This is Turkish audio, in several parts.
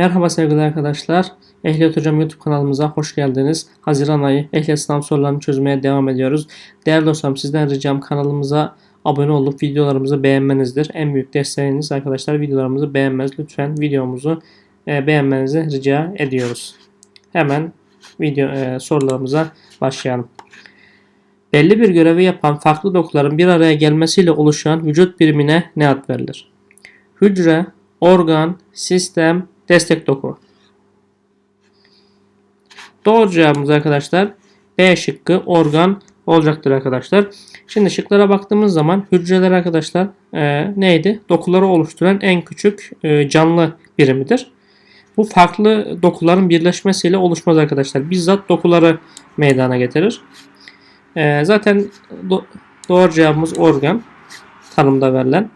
Merhaba sevgili arkadaşlar. Ehliyet Hocam YouTube kanalımıza hoş geldiniz. Haziran ayı ehliyet sınav sorularını çözmeye devam ediyoruz. Değerli dostlarım sizden ricam kanalımıza abone olup videolarımızı beğenmenizdir. En büyük desteğiniz arkadaşlar videolarımızı beğenmez. Lütfen videomuzu e, beğenmenizi rica ediyoruz. Hemen video e, sorularımıza başlayalım. Belli bir görevi yapan farklı dokuların bir araya gelmesiyle oluşan vücut birimine ne ad verilir? Hücre, organ, sistem, destek doku. Doğru cevabımız arkadaşlar B şıkkı organ olacaktır arkadaşlar. Şimdi şıklara baktığımız zaman hücreler arkadaşlar e, neydi? Dokuları oluşturan en küçük e, canlı birimidir. Bu farklı dokuların birleşmesiyle oluşmaz arkadaşlar. Bizzat dokuları meydana getirir. E, zaten do- doğru cevabımız organ tanımda verilen.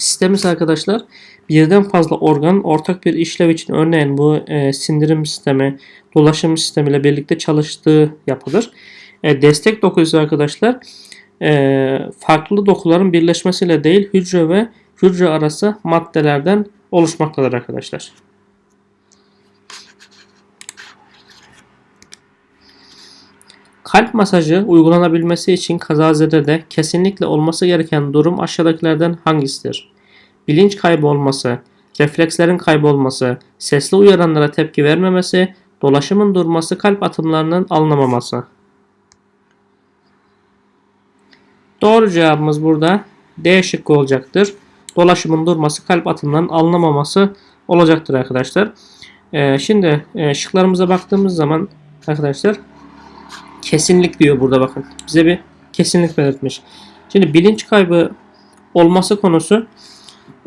Sistemimiz arkadaşlar birden fazla organın ortak bir işlev için örneğin bu e, sindirim sistemi, dolaşım sistemi ile birlikte çalıştığı yapılır. E, destek doku ise arkadaşlar e, farklı dokuların birleşmesiyle değil hücre ve hücre arası maddelerden oluşmaktadır arkadaşlar. Kalp masajı uygulanabilmesi için kazazedede kesinlikle olması gereken durum aşağıdakilerden hangisidir? Bilinç kaybı olması, reflekslerin kaybolması, sesli uyaranlara tepki vermemesi, dolaşımın durması, kalp atımlarının alınamaması. Doğru cevabımız burada D şıkkı olacaktır. Dolaşımın durması, kalp atımlarının alınamaması olacaktır arkadaşlar. Ee, şimdi e, şıklarımıza baktığımız zaman arkadaşlar kesinlik diyor burada bakın. Bize bir kesinlik belirtmiş. Şimdi bilinç kaybı olması konusu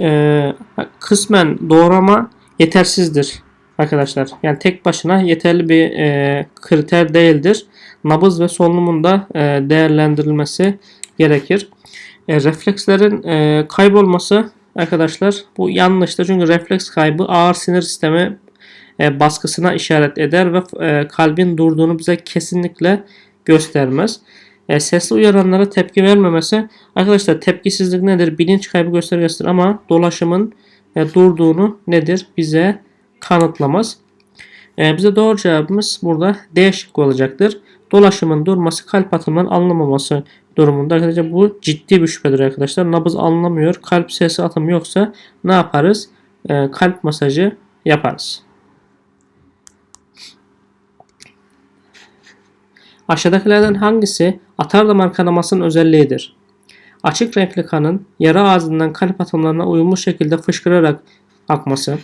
e, kısmen doğrama yetersizdir arkadaşlar. Yani tek başına yeterli bir e, kriter değildir. Nabız ve solunumun da e, değerlendirilmesi gerekir. E, reflekslerin e, kaybolması arkadaşlar bu yanlıştır. Çünkü refleks kaybı ağır sinir sistemi baskısına işaret eder ve e, kalbin durduğunu bize kesinlikle göstermez. E, sesli uyaranlara tepki vermemesi arkadaşlar tepkisizlik nedir? Bilinç kaybı göstergesidir ama dolaşımın e, durduğunu nedir? Bize kanıtlamaz. E, bize doğru cevabımız burada D şıkkı olacaktır. Dolaşımın durması kalp atımının alınamaması durumunda arkadaşlar bu ciddi bir şüphedir arkadaşlar. Nabız alınamıyor. Kalp sesi atımı yoksa ne yaparız? E, kalp masajı yaparız. Aşağıdakilerden hangisi atar damar kanamasının özelliğidir? Açık renkli kanın yara ağzından kalp atımlarına uyumlu şekilde fışkırarak akması,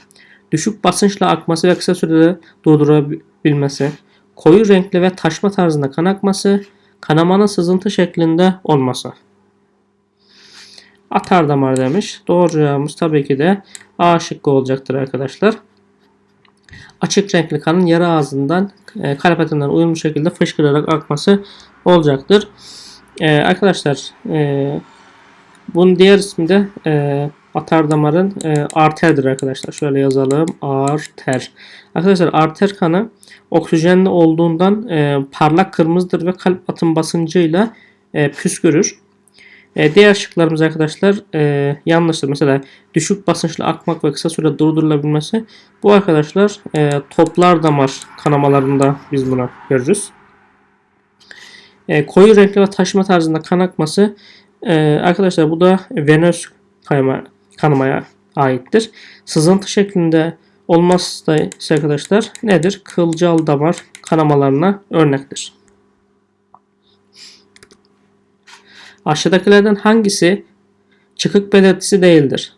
düşük basınçla akması ve kısa sürede durdurabilmesi, koyu renkli ve taşma tarzında kan akması, kanamanın sızıntı şeklinde olması. Atar damar demiş. Doğru cevabımız tabii ki de A şıkkı olacaktır arkadaşlar açık renkli kanın yara ağzından e, atımlarına uyumlu şekilde fışkırarak akması olacaktır. E, arkadaşlar e, bunun diğer ismi de e, atar damarın e, arterdir arkadaşlar. Şöyle yazalım. Arter. Arkadaşlar arter kanı oksijenli olduğundan e, parlak kırmızıdır ve kalp atım basıncıyla e, püskürür. E, diğer şıklarımız arkadaşlar e, yanlıştır. Mesela düşük basınçla akmak ve kısa süre durdurulabilmesi. Bu arkadaşlar e, toplar damar kanamalarında biz buna görürüz. E, koyu renkli ve taşıma tarzında kan akması e, arkadaşlar bu da venöz kayma, kanamaya aittir. Sızıntı şeklinde olmazsa ise arkadaşlar nedir? Kılcal damar kanamalarına örnektir. Aşağıdakilerden hangisi çıkık belirtisi değildir?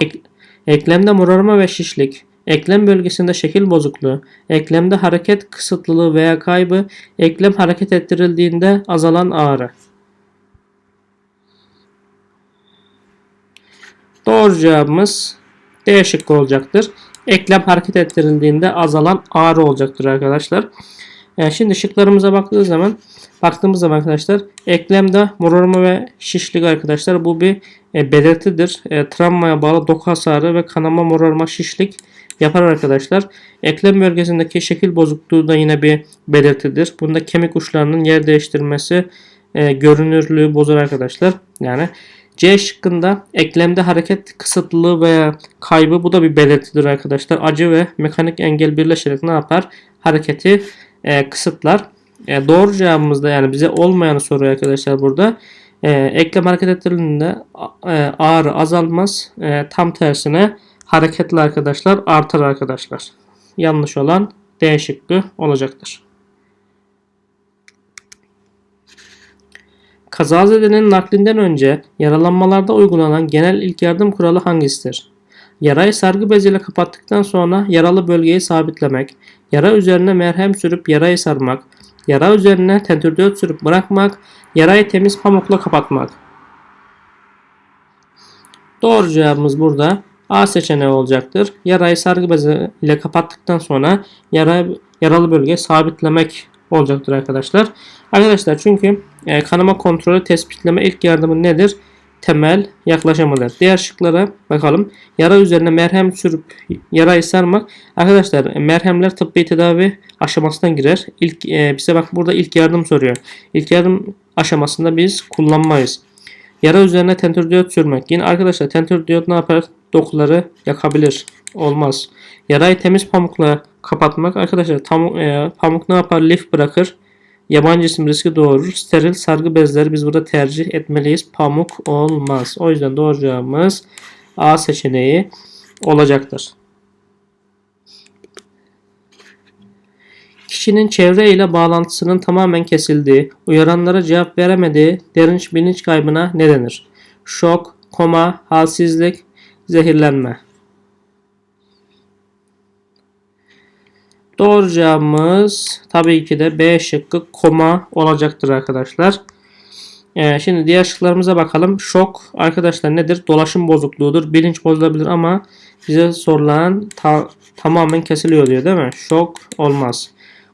Ek, eklemde morarma ve şişlik, eklem bölgesinde şekil bozukluğu, eklemde hareket kısıtlılığı veya kaybı, eklem hareket ettirildiğinde azalan ağrı. Doğru cevabımız D şıkkı olacaktır. Eklem hareket ettirildiğinde azalan ağrı olacaktır arkadaşlar. Yani şimdi şıklarımıza baktığı zaman baktığımız zaman arkadaşlar eklemde morarma ve şişlik arkadaşlar bu bir e, belirtidir. E, travmaya bağlı doku hasarı ve kanama morarma şişlik yapar arkadaşlar. Eklem bölgesindeki şekil bozukluğu da yine bir belirtidir. Bunda kemik uçlarının yer değiştirmesi e, görünürlüğü bozar arkadaşlar. Yani C şıkkında eklemde hareket kısıtlılığı veya kaybı bu da bir belirtidir arkadaşlar. Acı ve mekanik engel birleşerek ne yapar? Hareketi e, kısıtlar. E, doğru cevabımız da yani bize olmayanı soruyor arkadaşlar burada. E, eklem hareket ettirildiğinde e, ağrı azalmaz. E, tam tersine hareketli arkadaşlar artar arkadaşlar. Yanlış olan D şıkkı olacaktır. Kazazedenin naklinden önce yaralanmalarda uygulanan genel ilk yardım kuralı hangisidir? Yarayı sargı beziyle kapattıktan sonra yaralı bölgeyi sabitlemek, yara üzerine merhem sürüp yarayı sarmak, yara üzerine tentürdiyot sürüp bırakmak, yarayı temiz pamukla kapatmak. Doğru cevabımız burada A seçeneği olacaktır. Yarayı sargı bezi ile kapattıktan sonra yara, yaralı bölgeyi sabitlemek olacaktır arkadaşlar. Arkadaşlar çünkü e, kanama kontrolü tespitleme ilk yardımı nedir? Temel yaklaşımıdır. Diğer şıklara bakalım. Yara üzerine merhem sürüp yarayı sarmak. Arkadaşlar merhemler tıbbi tedavi aşamasına girer. İlk e, bize bak burada ilk yardım soruyor. İlk yardım aşamasında biz kullanmayız. Yara üzerine tentür diyot sürmek. Yine arkadaşlar tentür diyot ne yapar? Dokuları yakabilir. Olmaz. Yarayı temiz pamukla kapatmak. Arkadaşlar tam, e, pamuk ne yapar? Lif bırakır. Yabancı cisim riski doğurur. Steril sargı bezleri biz burada tercih etmeliyiz. Pamuk olmaz. O yüzden doğru cevabımız A seçeneği olacaktır. Kişinin çevre ile bağlantısının tamamen kesildiği, uyaranlara cevap veremediği derin bilinç kaybına ne denir? Şok, koma, halsizlik, zehirlenme. Doğru cevabımız tabii ki de B şıkkı koma olacaktır arkadaşlar. Ee, şimdi diğer şıklarımıza bakalım. Şok arkadaşlar nedir? Dolaşım bozukluğudur. Bilinç bozulabilir ama bize sorulan ta- tamamen kesiliyor diyor değil mi? Şok olmaz.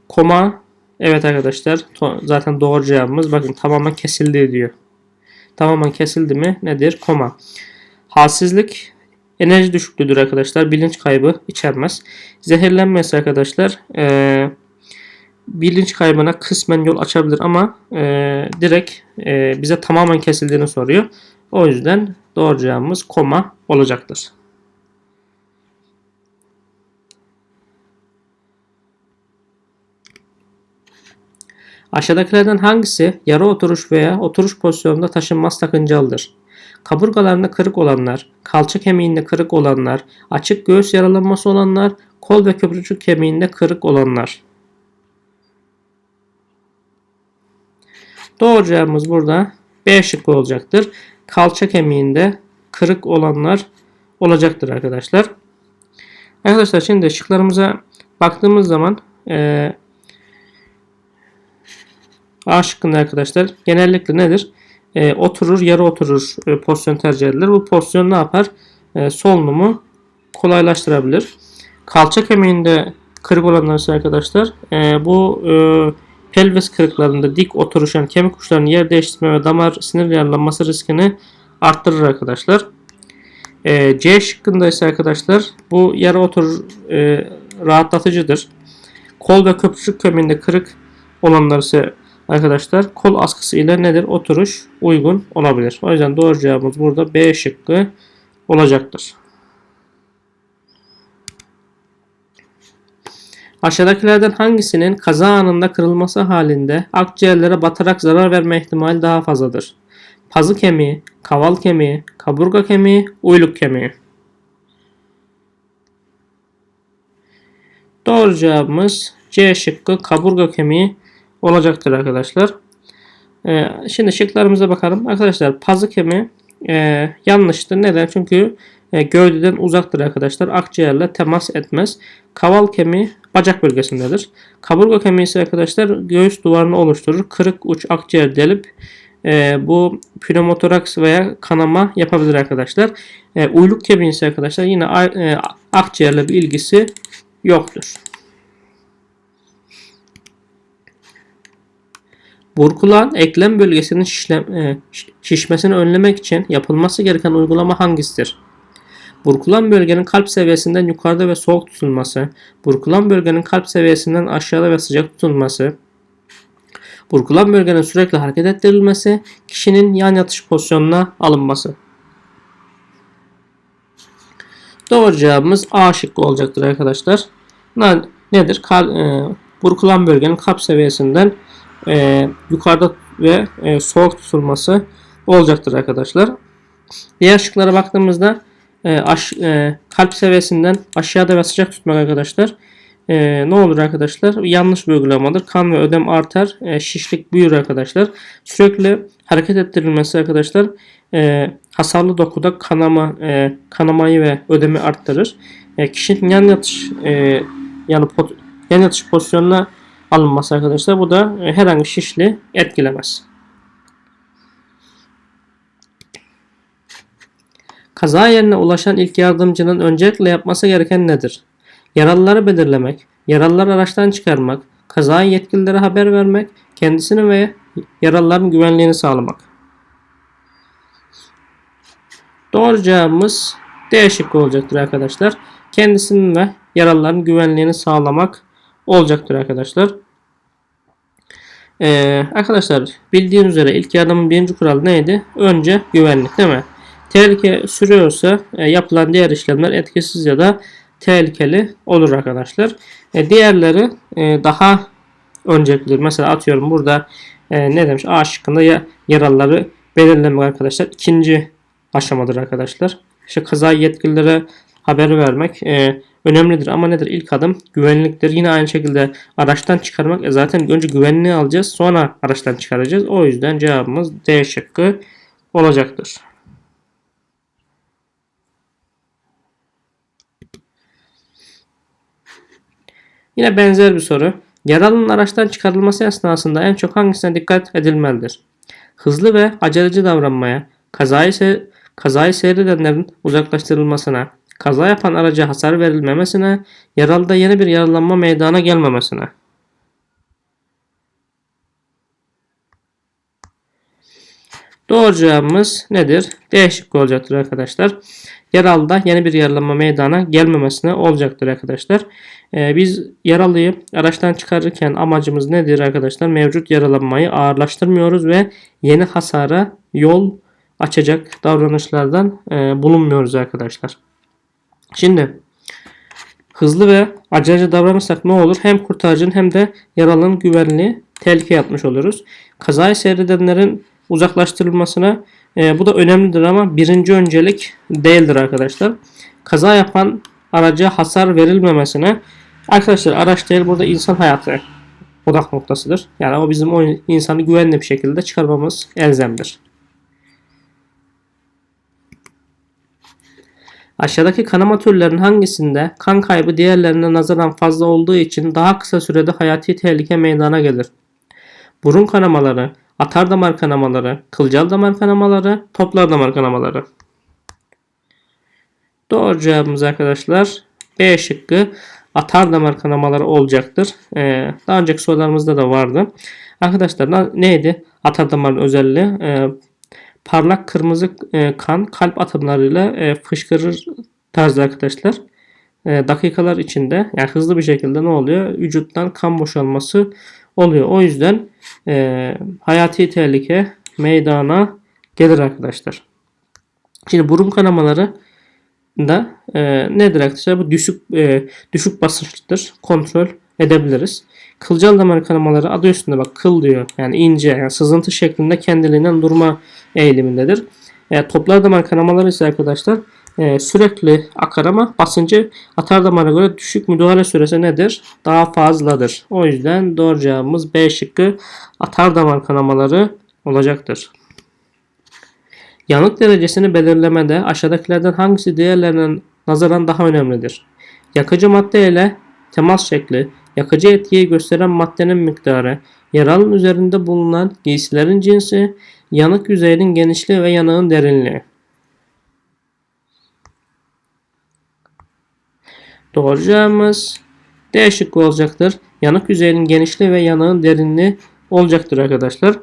Koma evet arkadaşlar zaten doğru cevabımız. Bakın tamamen kesildi diyor. Tamamen kesildi mi nedir? Koma. Halsizlik enerji düşüklüğüdür arkadaşlar. Bilinç kaybı içermez. Zehirlenme ise arkadaşlar e, bilinç kaybına kısmen yol açabilir ama e, direkt e, bize tamamen kesildiğini soruyor. O yüzden doğru cevabımız koma olacaktır. Aşağıdakilerden hangisi yarı oturuş veya oturuş pozisyonunda taşınmaz sakıncalıdır? Kaburgalarında kırık olanlar, kalça kemiğinde kırık olanlar, açık göğüs yaralanması olanlar, kol ve köprücük kemiğinde kırık olanlar. Doğru burada B şıkkı olacaktır. Kalça kemiğinde kırık olanlar olacaktır arkadaşlar. Arkadaşlar şimdi şıklarımıza baktığımız zaman e, A şıkkında arkadaşlar genellikle nedir? E, oturur, yarı oturur e, pozisyon tercih edilir. Bu pozisyon ne yapar? E, solunumu kolaylaştırabilir. Kalça kemiğinde kırık olanlar ise arkadaşlar e, bu e, pelvis kırıklarında dik oturuşan kemik uçlarının yer değiştirme ve damar sinir yaralanması riskini arttırır arkadaşlar. E, C şıkkında ise arkadaşlar bu yarı oturur e, rahatlatıcıdır. Kol ve köprücük kemiğinde kırık olanlar ise arkadaşlar kol askısı ile nedir? Oturuş uygun olabilir. O yüzden doğru cevabımız burada B şıkkı olacaktır. Aşağıdakilerden hangisinin kaza anında kırılması halinde akciğerlere batarak zarar verme ihtimali daha fazladır? Pazı kemiği, kaval kemiği, kaburga kemiği, uyluk kemiği. Doğru cevabımız C şıkkı kaburga kemiği olacaktır arkadaşlar. Ee, şimdi şıklarımıza bakalım. Arkadaşlar pazı kemiği e, yanlıştır. Neden? Çünkü e, gövdeden uzaktır arkadaşlar. Akciğerle temas etmez. Kaval kemiği bacak bölgesindedir. Kaburga kemiği ise arkadaşlar göğüs duvarını oluşturur. Kırık uç akciğer delip e, bu pneumotoraks veya kanama yapabilir arkadaşlar. E, uyluk kemiği ise arkadaşlar yine e, akciğerle bir ilgisi yoktur. Burkulan eklem bölgesinin şişlem, e, şişmesini önlemek için yapılması gereken uygulama hangisidir? Burkulan bölgenin kalp seviyesinden yukarıda ve soğuk tutulması, burkulan bölgenin kalp seviyesinden aşağıda ve sıcak tutulması, Burkulan bölgenin sürekli hareket ettirilmesi, kişinin yan yatış pozisyonuna alınması. Doğru cevabımız A şıkkı olacaktır arkadaşlar. Ne- Nedir? Kal, e, burkulan bölgenin kalp seviyesinden e, yukarıda ve e, soğuk tutulması olacaktır arkadaşlar. Diğer şıklara baktığımızda e, aş, e, kalp seviyesinden aşağıda ve sıcak tutmak arkadaşlar. E, ne olur arkadaşlar? Yanlış bir uygulamadır. Kan ve ödem artar. e, şişlik büyür arkadaşlar. Sürekli hareket ettirilmesi arkadaşlar e, hasarlı dokuda kanama e, kanamayı ve ödemi arttırır. E, kişinin yan yatış e, yani pot, yan yatış pozisyonuna alınması arkadaşlar. Bu da e, herhangi şişli etkilemez. Kaza yerine ulaşan ilk yardımcının öncelikle yapması gereken nedir? Yaralıları belirlemek, yaralıları araçtan çıkarmak, kazayı yetkililere haber vermek, kendisini ve yaralıların güvenliğini sağlamak. Doğru cevabımız D şıkkı olacaktır arkadaşlar. Kendisinin ve yaralıların güvenliğini sağlamak olacaktır arkadaşlar. Ee, arkadaşlar bildiğiniz üzere ilk yardımın birinci kuralı neydi? Önce güvenlik değil mi? Tehlike sürüyorsa e, yapılan diğer işlemler etkisiz ya da tehlikeli olur arkadaşlar. E, diğerleri e, daha önceliklidir. Mesela atıyorum burada e, ne demiş? A şıkkında ya, yaralıları belirlemek arkadaşlar. ikinci aşamadır arkadaşlar. İşte kaza yetkililere haber vermek e, önemlidir ama nedir? İlk adım güvenliktir. Yine aynı şekilde araçtan çıkarmak. E, zaten önce güvenliği alacağız sonra araçtan çıkaracağız. O yüzden cevabımız D şıkkı olacaktır. Yine benzer bir soru. Yaralının araçtan çıkarılması esnasında en çok hangisine dikkat edilmelidir? Hızlı ve aceleci davranmaya, kazayı, se kazayı seyredenlerin uzaklaştırılmasına, kaza yapan araca hasar verilmemesine, yaralıda yeni bir yaralanma meydana gelmemesine. Doğru cevabımız nedir? D şıkkı olacaktır arkadaşlar. Yaralıda yeni bir yaralanma meydana gelmemesine olacaktır arkadaşlar. Ee, biz yaralıyı araçtan çıkarırken amacımız nedir arkadaşlar? Mevcut yaralanmayı ağırlaştırmıyoruz ve yeni hasara yol açacak davranışlardan e, bulunmuyoruz arkadaşlar. Şimdi hızlı ve aceleci davranırsak ne olur? Hem kurtarıcının hem de yaralının güvenliği tehlikeye atmış oluruz. Kazayı seyredenlerin uzaklaştırılmasına e, bu da önemlidir ama birinci öncelik değildir arkadaşlar. Kaza yapan araca hasar verilmemesine arkadaşlar araç değil burada insan hayatı odak noktasıdır. Yani o bizim o insanı güvenli bir şekilde çıkarmamız elzemdir. Aşağıdaki kanama türlerinin hangisinde kan kaybı diğerlerine nazaran fazla olduğu için daha kısa sürede hayati tehlike meydana gelir? Burun kanamaları, atar damar kanamaları, kılcal damar kanamaları, toplar damar kanamaları. Doğru cevabımız arkadaşlar B şıkkı atar damar kanamaları olacaktır. Ee, daha önceki sorularımızda da vardı. Arkadaşlar neydi? Atar damarın özelliği e, parlak kırmızı e, kan kalp atımlarıyla e, fışkırır tarzı arkadaşlar. E, dakikalar içinde yani hızlı bir şekilde ne oluyor? Vücuttan kan boşalması oluyor. O yüzden hayati tehlike meydana gelir arkadaşlar. Şimdi burun kanamaları da e, nedir arkadaşlar? Bu düşük e, düşük basınçlıdır. Kontrol edebiliriz. Kılcal damar kanamaları adı üstünde bak kıl diyor. Yani ince yani sızıntı şeklinde kendiliğinden durma eğilimindedir. E, toplar damar kanamaları ise arkadaşlar e, sürekli akar ama basıncı atar damara göre düşük müdahale süresi nedir? Daha fazladır. O yüzden doğru cevabımız B şıkkı atar damar kanamaları olacaktır. Yanık derecesini belirlemede aşağıdakilerden hangisi diğerlerine nazaran daha önemlidir? Yakıcı madde ile temas şekli, yakıcı etkiyi gösteren maddenin miktarı, yaralın üzerinde bulunan giysilerin cinsi, yanık yüzeyinin genişliği ve yanığın derinliği. Doğru cevabımız D şıkkı olacaktır. Yanık yüzeyinin genişliği ve yanığın derinliği olacaktır arkadaşlar.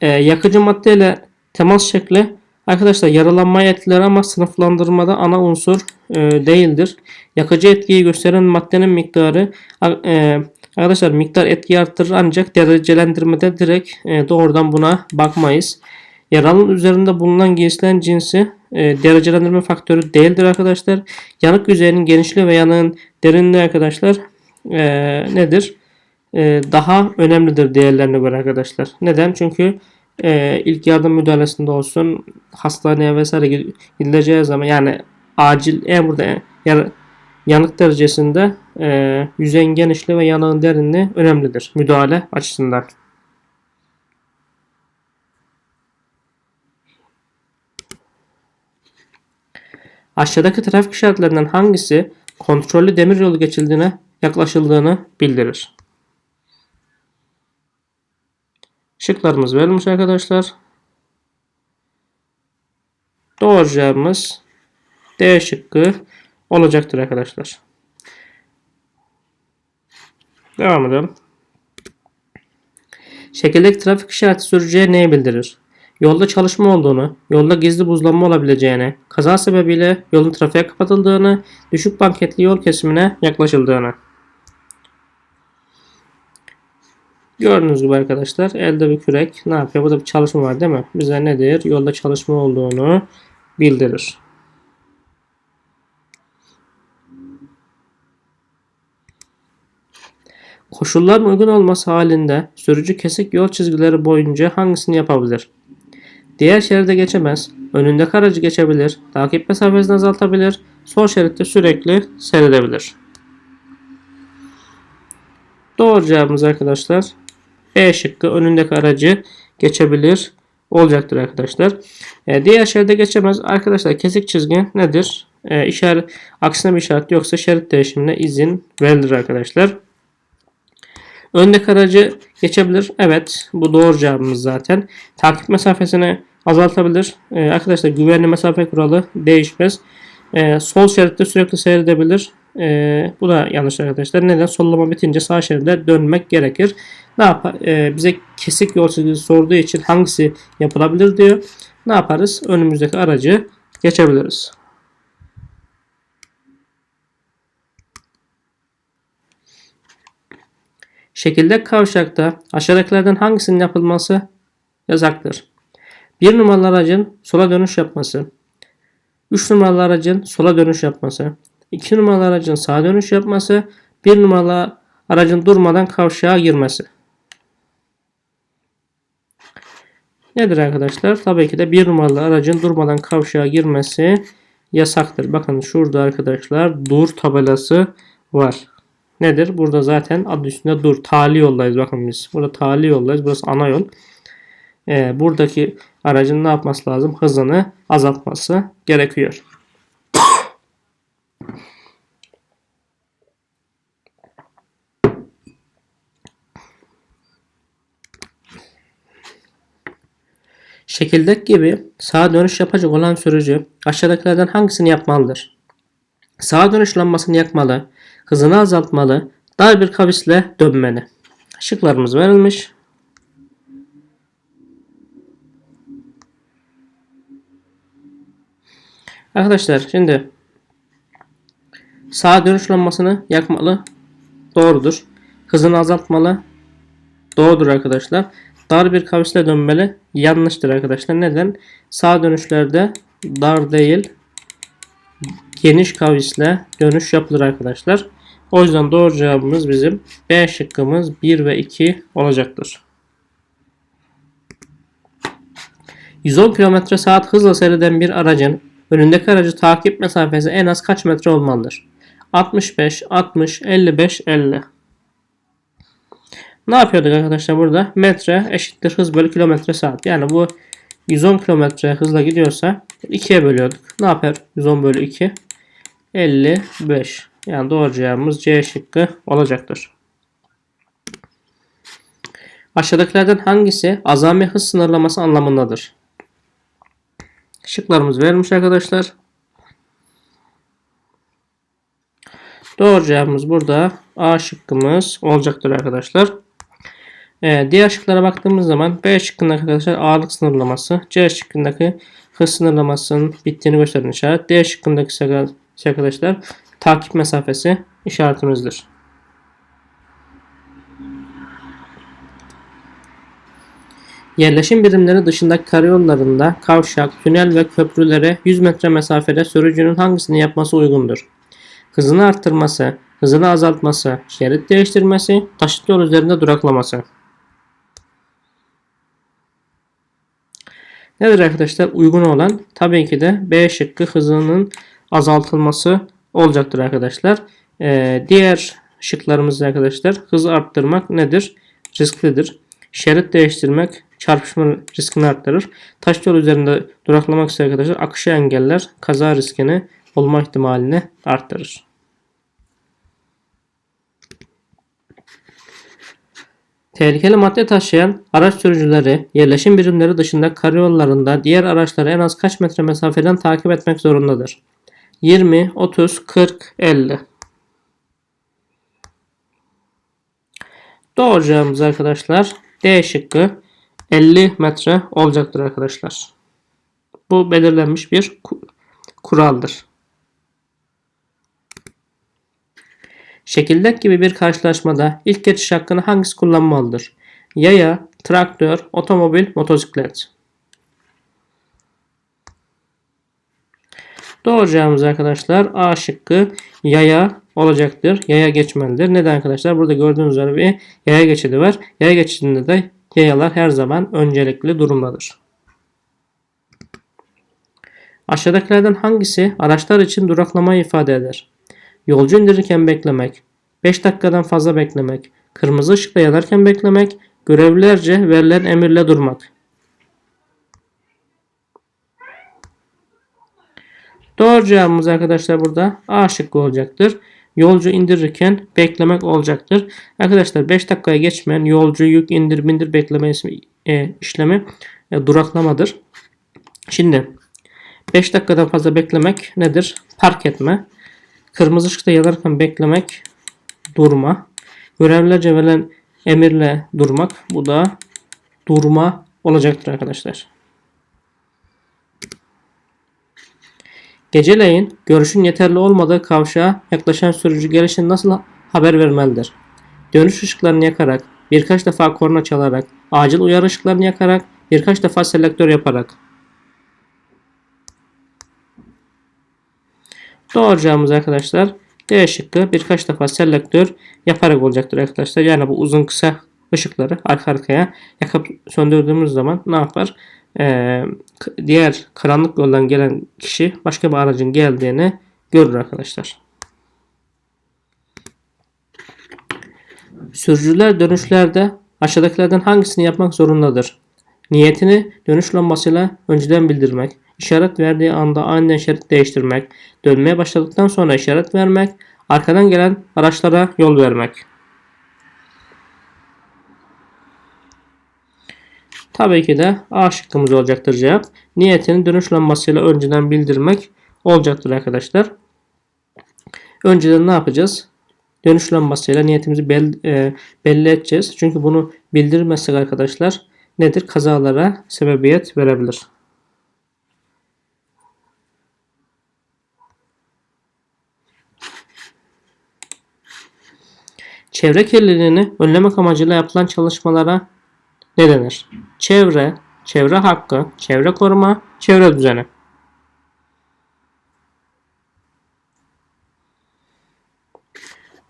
Ee, yakıcı madde temas şekli arkadaşlar yaralanmaya etkiler ama sınıflandırmada ana unsur e, değildir. Yakıcı etkiyi gösteren maddenin miktarı e, Arkadaşlar miktar etki arttırır ancak derecelendirmede direkt e, doğrudan buna bakmayız. Yaralının üzerinde bulunan giysilen cinsi e, derecelendirme faktörü değildir arkadaşlar. Yanık yüzeyinin genişliği ve yanığın derinliği arkadaşlar e, nedir? E, daha önemlidir diğerlerine göre arkadaşlar. Neden? Çünkü e, ilk yardım müdahalesinde olsun hastaneye vesaire gidileceği zaman yani acil en burada yani yanık derecesinde e, yüzeyin genişliği ve yanığın derinliği önemlidir müdahale açısından. Aşağıdaki trafik işaretlerinden hangisi kontrollü demiryolu geçildiğine yaklaşıldığını bildirir? Şıklarımız verilmiş arkadaşlar. Doğru cevabımız D şıkkı olacaktır arkadaşlar. Devam edelim. Şekildeki trafik işareti sürücüye neyi bildirir? Yolda çalışma olduğunu, yolda gizli buzlanma olabileceğini, kaza sebebiyle yolun trafiğe kapatıldığını, düşük banketli yol kesimine yaklaşıldığını. Gördüğünüz gibi arkadaşlar elde bir kürek ne yapıyor? Burada bir çalışma var değil mi? Bize nedir? Yolda çalışma olduğunu bildirir. Koşulların uygun olması halinde sürücü kesik yol çizgileri boyunca hangisini yapabilir? Diğer şeride geçemez, önündeki aracı geçebilir, takip mesafesini azaltabilir, sol şeritte sürekli seyredebilir. Doğru cevabımız arkadaşlar E şıkkı önündeki aracı geçebilir olacaktır arkadaşlar. E, diğer şeride geçemez. Arkadaşlar kesik çizgi nedir? E, işaret, aksine bir işaret yoksa şerit değişimine izin verilir arkadaşlar. Öndeki aracı geçebilir. Evet bu doğru cevabımız zaten. Takip mesafesini azaltabilir. Ee, arkadaşlar güvenli mesafe kuralı değişmez. Ee, sol şeritte sürekli seyredebilir. Ee, bu da yanlış arkadaşlar. Neden? Sollama bitince sağ şeride dönmek gerekir. Ne yapar? Ee, bize kesik yol çizgisi sorduğu için hangisi yapılabilir diyor. Ne yaparız? Önümüzdeki aracı geçebiliriz. Şekilde kavşakta aşağıdakilerden hangisinin yapılması yasaktır? 1 numaralı aracın sola dönüş yapması, 3 numaralı aracın sola dönüş yapması, 2 numaralı aracın sağa dönüş yapması, 1 numaralı aracın durmadan kavşağa girmesi. Nedir arkadaşlar? Tabii ki de 1 numaralı aracın durmadan kavşağa girmesi yasaktır. Bakın şurada arkadaşlar dur tabelası var. Nedir? Burada zaten adı üstünde dur. Tali yoldayız. Bakın biz. Burada tali yoldayız. Burası ana yol. Ee, buradaki aracın ne yapması lazım? Hızını azaltması gerekiyor. Şekildeki gibi sağa dönüş yapacak olan sürücü aşağıdakilerden hangisini yapmalıdır? Sağa dönüş lambasını yakmalı, hızını azaltmalı, dar bir kavisle dönmeli. Şıklarımız verilmiş. Arkadaşlar şimdi sağa dönüş lambasını yakmalı. Doğrudur. Hızını azaltmalı. Doğrudur arkadaşlar. Dar bir kavisle dönmeli. Yanlıştır arkadaşlar. Neden? Sağ dönüşlerde dar değil geniş kavisle dönüş yapılır arkadaşlar. O yüzden doğru cevabımız bizim B şıkkımız 1 ve 2 olacaktır. 110 km saat hızla seyreden bir aracın önündeki aracı takip mesafesi en az kaç metre olmalıdır? 65, 60, 55, 50. Ne yapıyorduk arkadaşlar burada? Metre eşittir hız bölü kilometre saat. Yani bu 110 km hızla gidiyorsa 2'ye bölüyorduk. Ne yapar? 110 bölü 2. 55. Yani doğru cevabımız C şıkkı olacaktır. Aşağıdakilerden hangisi azami hız sınırlaması anlamındadır? Şıklarımız verilmiş arkadaşlar. Doğru cevabımız burada A şıkkımız olacaktır arkadaşlar. Ee, diğer şıklara baktığımız zaman B şıkkındaki arkadaşlar ağırlık sınırlaması, C şıkkındaki hız sınırlamasının bittiğini gösteren işaret, D şıkkındaki ise arkadaşlar takip mesafesi işaretimizdir. Yerleşim birimleri dışındaki karayollarında kavşak, tünel ve köprülere 100 metre mesafede sürücünün hangisini yapması uygundur? Hızını arttırması, hızını azaltması, şerit değiştirmesi, taşıt yol üzerinde duraklaması. Nedir arkadaşlar? Uygun olan tabii ki de B şıkkı hızının azaltılması olacaktır arkadaşlar. Ee, diğer şıklarımız arkadaşlar hız arttırmak nedir? Risklidir. Şerit değiştirmek çarpışma riskini arttırır. Taş yol üzerinde duraklamak ise arkadaşlar akışı engeller kaza riskini olma ihtimalini arttırır. Tehlikeli madde taşıyan araç sürücüleri yerleşim birimleri dışında karayollarında diğer araçları en az kaç metre mesafeden takip etmek zorundadır? 20, 30, 40, 50. Doğru cevabımız arkadaşlar D şıkkı 50 metre olacaktır arkadaşlar. Bu belirlenmiş bir kuraldır. Şekildeki gibi bir karşılaşmada ilk geçiş hakkını hangisi kullanmalıdır? Yaya, traktör, otomobil, motosiklet. Doğru cevabımız arkadaşlar A şıkkı yaya olacaktır. Yaya geçmelidir. Neden arkadaşlar? Burada gördüğünüz üzere bir yaya geçidi var. Yaya geçidinde de yayalar her zaman öncelikli durumdadır. Aşağıdakilerden hangisi araçlar için duraklamayı ifade eder? Yolcu indirirken beklemek, 5 dakikadan fazla beklemek, kırmızı ışıkta yanarken beklemek, görevlilerce verilen emirle durmak. Doğru cevabımız arkadaşlar burada A şıkkı olacaktır. Yolcu indirirken beklemek olacaktır. Arkadaşlar 5 dakikaya geçmeyen yolcu yük indir bindir bekleme e, işlemi e, duraklamadır. Şimdi 5 dakikadan fazla beklemek nedir? Park etme. Kırmızı ışıkta yanarken beklemek durma. Görevlilerce verilen emirle durmak. Bu da durma olacaktır arkadaşlar. Geceleyin görüşün yeterli olmadığı kavşağa yaklaşan sürücü gelişini nasıl haber vermelidir? Dönüş ışıklarını yakarak, birkaç defa korna çalarak, acil uyarı ışıklarını yakarak, birkaç defa selektör yaparak. Doğru cevabımız arkadaşlar D şıkkı birkaç defa selektör yaparak olacaktır arkadaşlar. Yani bu uzun kısa ışıkları arka arkaya yakıp söndürdüğümüz zaman ne yapar? Ee, diğer karanlık yoldan gelen kişi başka bir aracın geldiğini görür arkadaşlar. Sürücüler dönüşlerde aşağıdakilerden hangisini yapmak zorundadır? Niyetini dönüş lambasıyla önceden bildirmek, işaret verdiği anda aniden şerit değiştirmek, dönmeye başladıktan sonra işaret vermek, arkadan gelen araçlara yol vermek. Tabii ki de A şıkkımız olacaktır cevap. Niyetini dönüş lambasıyla önceden bildirmek olacaktır arkadaşlar. Önceden ne yapacağız? Dönüş lambasıyla niyetimizi belli, e, belli edeceğiz. Çünkü bunu bildirmezsek arkadaşlar nedir? Kazalara sebebiyet verebilir. Çevre kirliliğini önlemek amacıyla yapılan çalışmalara ne denir? Çevre, çevre hakkı, çevre koruma, çevre düzeni.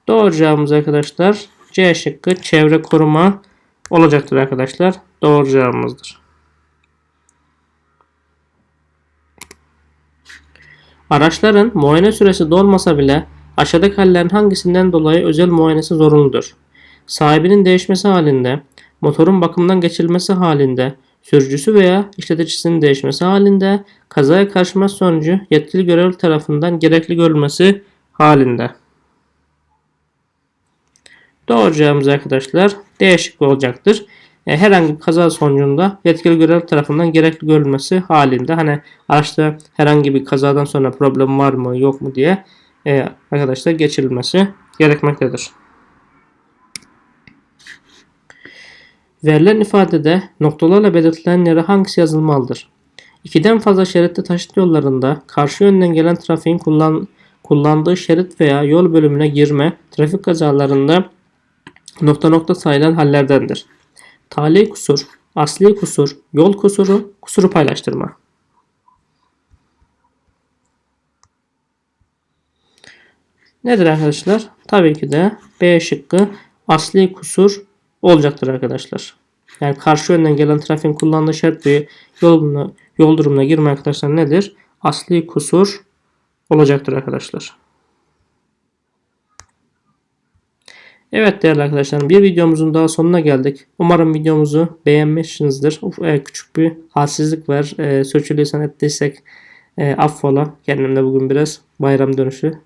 Doğru cevabımız arkadaşlar C şıkkı çevre koruma olacaktır arkadaşlar. Doğru cevabımızdır. Araçların muayene süresi dolmasa bile aşağıdaki hallerin hangisinden dolayı özel muayenesi zorunludur? Sahibinin değişmesi halinde, motorun bakımdan geçirilmesi halinde, sürücüsü veya işleticisinin değişmesi halinde, kazaya karışma sonucu yetkili görevli tarafından gerekli görülmesi halinde. Doğru cevabımız arkadaşlar D şıkkı olacaktır. E, herhangi bir kaza sonucunda yetkili görevli tarafından gerekli görülmesi halinde hani araçta herhangi bir kazadan sonra problem var mı yok mu diye e, arkadaşlar geçirilmesi gerekmektedir. Verilen ifadede noktalarla belirtilen yere hangisi yazılmalıdır? İkiden fazla şeritte taşıt yollarında karşı yönden gelen trafiğin kullan, kullandığı şerit veya yol bölümüne girme trafik kazalarında nokta nokta sayılan hallerdendir. Tali kusur, asli kusur, yol kusuru, kusuru paylaştırma. Nedir arkadaşlar? Tabii ki de B şıkkı asli kusur olacaktır arkadaşlar. Yani karşı yönden gelen trafiğin kullandığı şerit ve yol, yol durumuna girme arkadaşlar nedir? Asli kusur olacaktır arkadaşlar. Evet değerli arkadaşlar bir videomuzun daha sonuna geldik. Umarım videomuzu beğenmişsinizdir. Uf- e, küçük bir halsizlik var. E, Sürçülisan ettiysek e, affola. Kendimde bugün biraz bayram dönüşü.